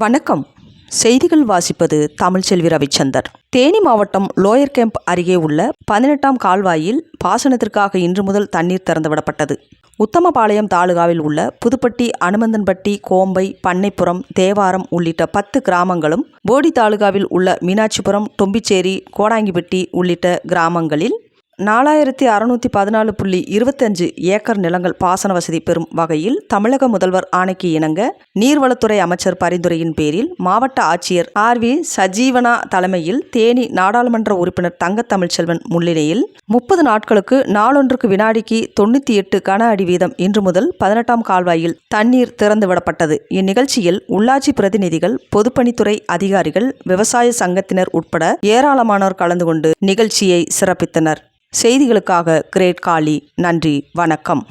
வணக்கம். செய்திகள் வாசிப்பது தமிழ்ச்செல்வி ரவிச்சந்தர். தேனி மாவட்டம் லோயர் கேம்ப் அருகே உள்ள பதினெட்டாம் கால்வாயில் பாசனத்திற்காக இன்று முதல் தண்ணீர் திறந்துவிடப்பட்டது. உத்தமபாளையம் தாலுகாவில் உள்ள புதுப்பட்டி அனுமந்தன்பட்டி கோம்பை பண்ணைப்புறம் தேவாரம் உள்ளிட்ட பத்து கிராமங்களும் போடி தாலுகாவில் உள்ள மீனாட்சிபுரம் டொம்பிச்சேரி கோடாங்கிப்பட்டி உள்ளிட்ட கிராமங்களில் நாலாயிரத்தி அறுநூற்றி பதினாலு புள்ளி இருபத்தஞ்சு ஏக்கர் நிலங்கள் பாசன வசதி பெறும் வகையில் தமிழக முதல்வர் ஆணைக்கு இணங்க நீர்வளத்துறை அமைச்சர் பரிந்துரையின் பேரில் மாவட்ட ஆட்சியர் ஆர் வி சஜீவனா தலைமையில் தேனி நாடாளுமன்ற உறுப்பினர் தங்கத்தமிழ்ச்செல்வன் முன்னிலையில் முப்பது நாட்களுக்கு நாளொன்றுக்கு வினாடிக்கு தொண்ணூற்றி எட்டு கன அடி வீதம் இன்று முதல் பதினெட்டாம் கால்வாயில் தண்ணீர் திறந்துவிடப்பட்டது. இந்நிகழ்ச்சியில் உள்ளாட்சி பிரதிநிதிகள் பொதுப்பணித்துறை அதிகாரிகள் விவசாய சங்கத்தினர் உட்பட ஏராளமானோர் கலந்து கொண்டு நிகழ்ச்சியை சிறப்பித்தனர். செய்திகளுக்காக கிரேட் காளி நன்றி வணக்கம்.